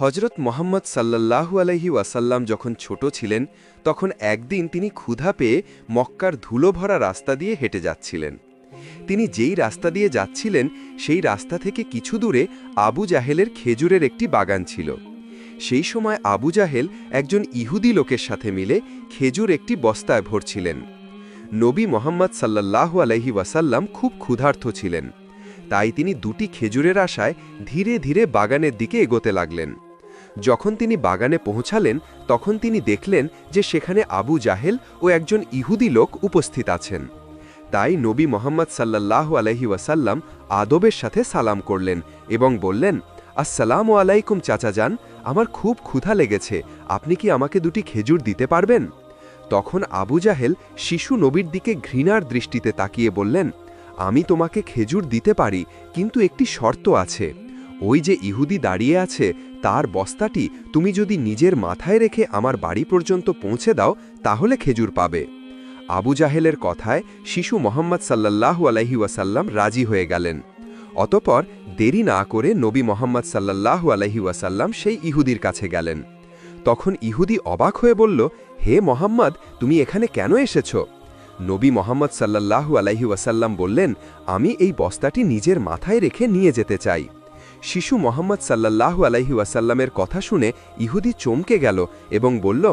হজরত মোহাম্মদ সাল্লাল্লাহু আলহি ওয়াসাল্লাম যখন ছোট ছিলেন, তখন একদিন তিনি ক্ষুধা পেয়ে মক্কার ধুলো ভরা রাস্তা দিয়ে হেঁটে যাচ্ছিলেন। তিনি যেই রাস্তা দিয়ে যাচ্ছিলেন, সেই রাস্তা থেকে কিছু দূরে আবু জাহেলের খেজুরের একটি বাগান ছিল। সেই সময় আবু জাহেল একজন ইহুদি লোকের সাথে মিলে খেজুর একটি বস্তায় ভরছিলেন। নবী মোহাম্মদ সাল্লাল্লাহু আলহি ওয়াসাল্লাম খুব ক্ষুধার্থ ছিলেন। তাই তিনি দুটি খেজুরের আশায় ধীরে ধীরে বাগানের দিকে এগোতে লাগলেন। যখন তিনি বাগানে পৌঁছালেন, তখন তিনি দেখলেন যে সেখানে আবু জাহেল ও একজন ইহুদি লোক উপস্থিত আছেন। তাই নবী মোহাম্মদ সাল্লাহ আলহি ওয়াসাল্লাম আদবের সাথে সালাম করলেন এবং বললেন, আসসালামু আলাইকুম চাচা যান আমার খুব ক্ষুধা লেগেছে, আপনি কি আমাকে দুটি খেজুর দিতে পারবেন? তখন আবু জাহেল শিশু নবীর দিকে ঘৃণার দৃষ্টিতে তাকিয়ে বললেন, আমি তোমাকে খেজুর দিতে পারি, কিন্তু একটি শর্ত আছে। ওই যে ইহুদি দাঁড়িয়ে আছে তার বস্তাটি তুমি যদি নিজের মাথায় রেখে আমার বাড়ি পর্যন্ত পৌঁছে দাও, তাহলে খেজুর পাবে। আবু জাহেলের কথায় শিশু মোহাম্মদ সাল্লাল্লাহু আলহি ওয়াসাল্লাম রাজি হয়ে গেলেন। অতপর দেরি না করে নবী মোহাম্মদ সাল্লাল্লাহু আলহি ওয়াসাল্লাম সেই ইহুদির কাছে গেলেন। তখন ইহুদি অবাক হয়ে বলল, হে মোহাম্মদ, তুমি এখানে কেন এসেছ? নবী মোহাম্মদ সাল্লাল্লাহু আলাইহি ওয়াসাল্লাম বললেন, আমি এই বস্তাটি নিজের মাথায় রেখে নিয়ে যেতে চাই। শিশু মোহাম্মদ সাল্লাল্লাহু আলাইহি ওয়াসাল্লামের কথা শুনে ইহুদি চমকে গেল এবং বলল,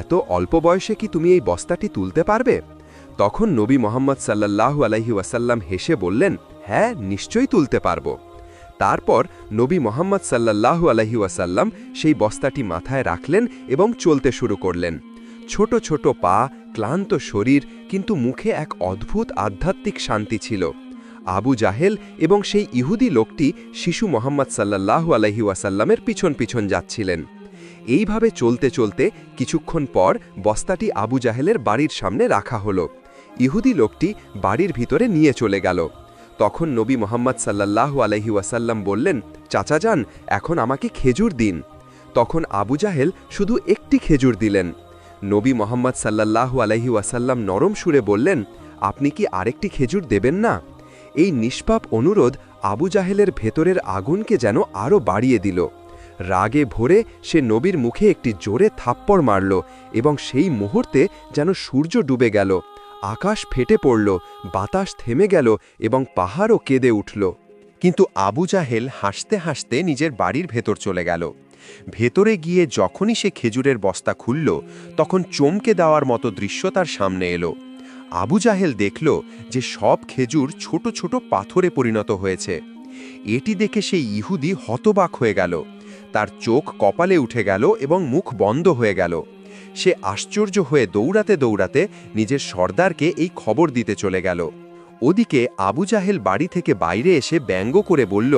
এত অল্প বয়সে কি তুমি এই বস্তাটি তুলতে পারবে? তখন নবী মোহাম্মদ সাল্লাল্লাহু আলাইহি ওয়াসাল্লাম হেসে বললেন হ্যাঁ নিশ্চয়ই তুলতে পারব। তারপর নবী মোহাম্মদ সাল্লাল্লাহু আলাইহি ওয়াসাল্লাম সেই বস্তাটি মাথায় রাখলেন এবং চলতে শুরু করলেন। ছোট ছোট পা, ক্লান্ত শরীর, কিন্তু মুখে এক অদ্ভুত আধ্যাত্মিক শান্তি ছিল। আবু জাহেল এবং সেই ইহুদি লোকটি শিশু মোহাম্মদ সাল্লাহ আলহি ওয়াসাল্লামের পিছন পিছন যাচ্ছিলেন। এইভাবে চলতে চলতে কিছুক্ষণ পর বস্তাটি আবু জাহেলের বাড়ির সামনে রাখা হলো। ইহুদি লোকটি বাড়ির ভিতরে নিয়ে চলে গেল। তখন নবী মোহাম্মদ সাল্লাহ আলহি ওয়াসাল্লাম বললেন, চাচা যান, এখন আমাকে খেজুর দিন। তখন আবু জাহেল শুধু একটি খেজুর দিলেন। নবী মোহাম্মদ সাল্লাল্লাহু আলহি ওয়াসাল্লাম নরম সুরে বললেন, আপনি কি আরেকটি খেজুর দেবেন না? এই নিষ্পাপ অনুরোধ আবু জাহেলের ভেতরের আগুনকে যেন আরও বাড়িয়ে দিল। রাগে ভরে সে নবীর মুখে একটি জোরে থাপ্পড় মারল এবং সেই মুহূর্তে যেন সূর্য ডুবে গেল। আকাশ ফেটে পড়ল, বাতাস থেমে গেল এবং পাহাড়ও কেঁদে উঠল। কিন্তু আবু জাহেল হাসতে হাসতে নিজের বাড়ির ভেতর চলে গেল। ভেতরে গিয়ে যখনই সে খেজুরের বস্তা খুলল, তখন চমকে দেওয়ার মতো দৃশ্য তার সামনে এলো। আবু জাহেল দেখল যে সব খেজুর ছোট ছোট পাথরে পরিণত হয়েছে। এটি দেখে সেই ইহুদি হতবাক হয়ে গেল। তার চোখ কপালে উঠে গেল এবং মুখ বন্ধ হয়ে গেল। সে আশ্চর্য হয়ে দৌড়াতে দৌড়াতে নিজের সর্দারকে এই খবর দিতে চলে গেল। ওদিকে আবু জাহেল বাড়ি থেকে বাইরে এসে ব্যঙ্গ করে বলল,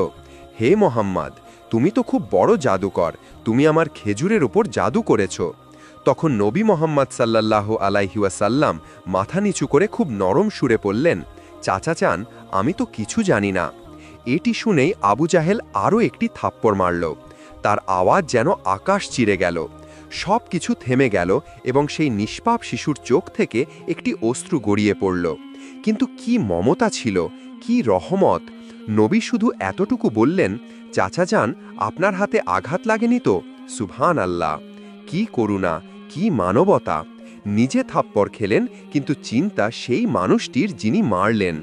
হে মোহাম্মদ, তুমি তো খুব বড় জাদুকর। তুমি আমার খেজুরের ওপর জাদু করেছ। তখন নবী মোহাম্মদ সাল্লাহ আলাইহিওয়াসাল্লাম মাথা নিচু করে খুব নরম সুরে পড়লেন চাচা চান, আমি তো কিছু জানি না। এটি শুনেই আবু জাহেল আরও একটি থাপ্পড় মারল। তার আওয়াজ যেন আকাশ চিরে গেল। সব কিছু থেমে গেল এবং সেই নিষ্পাপ শিশুর চোখ থেকে একটি অস্ত্র গড়িয়ে পড়ল। কিন্তু কি মমতা ছিল, কি রহমত! নবী শুধু এতটুকু বললেন, চাচা যান আপনার হাতে আঘাত লাগেনি তো? সুভান আল্লাহ কি করুণা! কি মানবতা? নিজে থাপ্পর খেলেন, কিন্তু চিন্তা সেই মানুষটির যিনি মারলেন।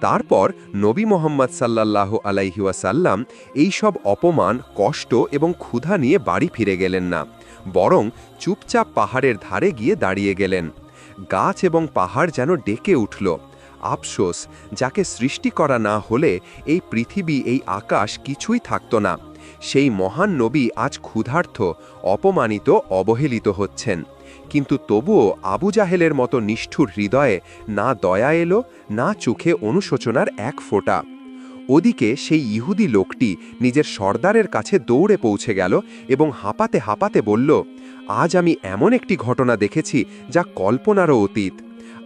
তারপর নবী মোহাম্মদ সাল্লাল্লাহু আলাইহিওয়াসাল্লাম এইসব অপমান, কষ্ট এবং ক্ষুধা নিয়ে বাড়ি ফিরে গেলেন না, বরং চুপচাপ পাহাড়ের ধারে গিয়ে দাঁড়িয়ে গেলেন। গাছ এবং পাহাড় যেন ডেকে উঠল। আফসোস, যাকে সৃষ্টি করা না হলে এই পৃথিবী, এই আকাশ কিছুই থাকত না। সেই মহান নবী আজ ক্ষুধার্থ, অপমানিত, অবহেলিত হচ্ছেন। কিন্তু তবুও আবু জাহেলের মতো নিষ্ঠুর হৃদয়ে না দয়া এলো, না চোখে অনুশোচনার এক ফোঁটা। ওদিকে সেই ইহুদি লোকটি নিজের সর্দারের কাছে দৌড়ে পৌঁছে গেল এবং হাঁপাতে হাঁপাতে বলল, আজ আমি এমন একটি ঘটনা দেখেছি যা কল্পনারও অতীত।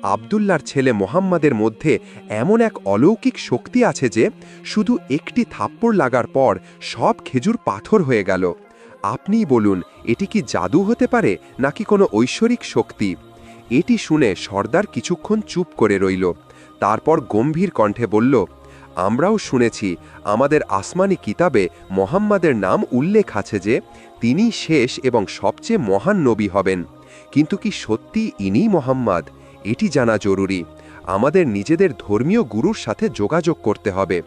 আবদুল্লার ছেলে মোহাম্মদের মধ্যে এমন এক অলৌকিক শক্তি আছে যে, শুধু একটি থাপ্পড় লাগার পর সব খেজুর পাথর হয়ে গেল। আপনিই বলুন, এটি কি জাদু হতে পারে নাকি কোনো ঐশ্বরিক শক্তি? এটি শুনে সর্দার কিছুক্ষণ চুপ করে রইল। তারপর গম্ভীর কণ্ঠে বলল, আমরাও শুনেছি, আমাদের আসমানি কিতাবে মোহাম্মদের নাম উল্লেখ আছে যে তিনি শেষ এবং সবচেয়ে মহান নবী হবেন। কিন্তু কি সত্যি ইনি মোহাম্মদ? এটি জানা জরুরি। আমাদের নিজেদের ধর্মীয় গুরুর সাথে যোগাযোগ করতে হবে।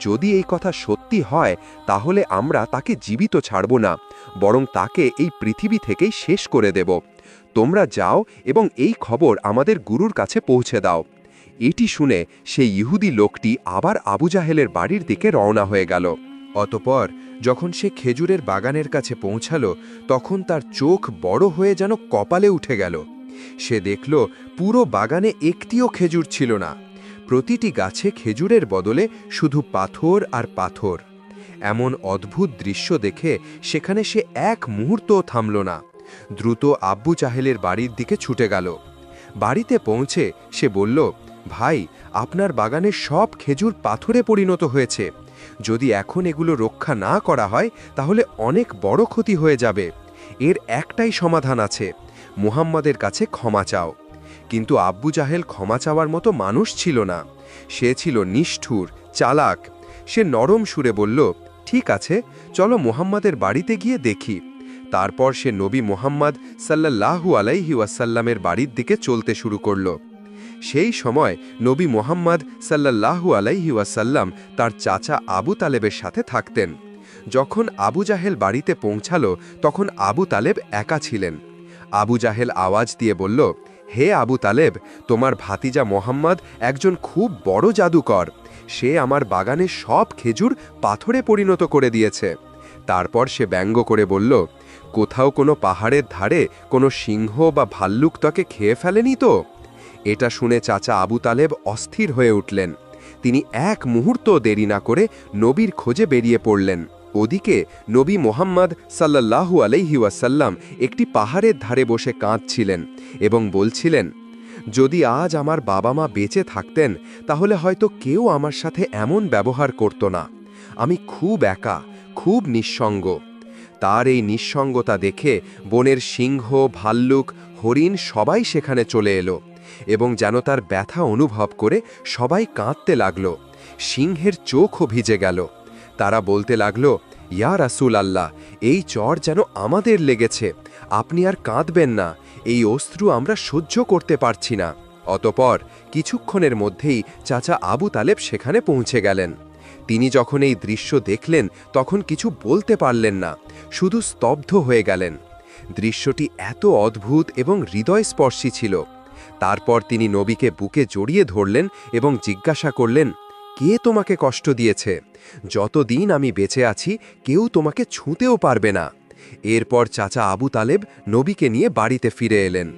যদি এই কথা সত্যি হয়, তাহলে আমরা তাকে জীবিত ছাড়ব না, বরং তাকে এই পৃথিবী থেকেই শেষ করে দেব। তোমরা যাও এবং এই খবর আমাদের গুরুর কাছে পৌঁছে দাও। এটি শুনে সেই ইহুদি লোকটি আবার আবু জাহেলের বাড়ির দিকে রওনা হয়ে গেল। অতপর যখন সে খেজুরের বাগানের কাছে পৌঁছালো, তখন তার চোখ বড় হয়ে যেন কপালে উঠে গেল। সে দেখল পুরো বাগানে একটিও খেজুর ছিল না। প্রতিটি গাছে খেজুরের বদলে শুধু পাথর আর পাথর। এমন অদ্ভুত দৃশ্য দেখে সেখানে সে এক মুহূর্তও থামল না। দ্রুত আব্বু চাহেলের বাড়ির দিকে ছুটে গেল। বাড়িতে পৌঁছে সে বলল, ভাই, আপনার বাগানের সব খেজুর পাথরে পরিণত হয়েছে। যদি এখন এগুলো রক্ষা না করা হয়, তাহলে অনেক বড় ক্ষতি হয়ে যাবে। এর একটাই সমাধান আছে। মুহাম্মাদের কাছে ক্ষমা চাও। কিন্তু আব্বু জাহেল ক্ষমা চাওয়ার মতো মানুষ ছিল না। সে ছিল নিষ্ঠুর, চালাক। সে নরম সুরে বলল, ঠিক আছে, চলো মুহাম্মাদের বাড়িতে গিয়ে দেখি। তারপর সে নবী মোহাম্মদ সাল্লাল্লাহু আলাইহি ওয়াসাল্লামের বাড়ির দিকে চলতে শুরু করল। সেই সময় নবী মোহাম্মদ সাল্লাল্লাহু আলাইহি ওয়াসাল্লাম তার চাচা আবু তালেবের সাথে থাকতেন। যখন আবু জাহেল বাড়িতে পৌঁছালো, তখন আবু তালেব একা ছিলেন। আবু জাহেল আওয়াজ দিয়ে বলল, হে আবু তালেব, তোমার ভাতিজা মোহাম্মদ একজন খুব বড় জাদুকর। সে আমার বাগানে সব খেজুর পাথরে পরিণত করে দিয়েছে। তারপর সে ব্যঙ্গ করে বলল, কোথাও কোনো পাহাড়ের ধারে কোনো সিংহ বা ভাল্লুক তাকে খেয়ে ফেলেনি তো? এটা শুনে চাচা আবু তালেব অস্থির হয়ে উঠলেন। তিনি এক মুহূর্ত দেরি না করে নবীর খোঁজে বেরিয়ে পড়লেন। ওদিকে নবী মোহাম্মদ সাল্লাল্লাহু আলাইহি ওয়াসাল্লাম একটি পাহাড়ের ধারে বসে কাঁদছিলেন এবং বলছিলেন, যদি আজ আমার বাবা মা বেঁচে থাকতেন, তাহলে হয়তো কেউ আমার সাথে এমন ব্যবহার করত না। আমি খুব একা, খুব নিঃসঙ্গ। তার এই নিঃসঙ্গতা দেখে বনের সিংহ, ভাল্লুক, হরিণ সবাই সেখানে চলে এলো এবং যেন তার ব্যথা অনুভব করে সবাই কাঁদতে লাগল। সিংহের চোখও ভিজে গেল। তারা বলতে লাগল, ইয়া রাসুল আল্লাহ, এই চর যেন আমাদের লেগেছে। আপনি আর কাঁদবেন না, এই অস্ত্রু আমরা সহ্য করতে পারছি না। অতপর কিছুক্ষণের মধ্যেই চাচা আবু তালেব সেখানে পৌঁছে গেলেন। তিনি যখন এই দৃশ্য দেখলেন, তখন কিছু বলতে পারলেন না, শুধু স্তব্ধ হয়ে গেলেন। দৃশ্যটি এত অদ্ভুত এবং হৃদয়স্পর্শী ছিল। তারপর তিনি নবীকে বুকে জড়িয়ে ধরলেন এবং জিজ্ঞাসা করলেন কে তোমাকে কষ্ট দিয়েছে? যতদিন আমি বেঁচে আছি, কেউ তোমাকে ছুঁতেও পারবে না। এরপর চাচা আবু তালেব নবীকে নিয়ে বাড়িতে ফিরে এলেন।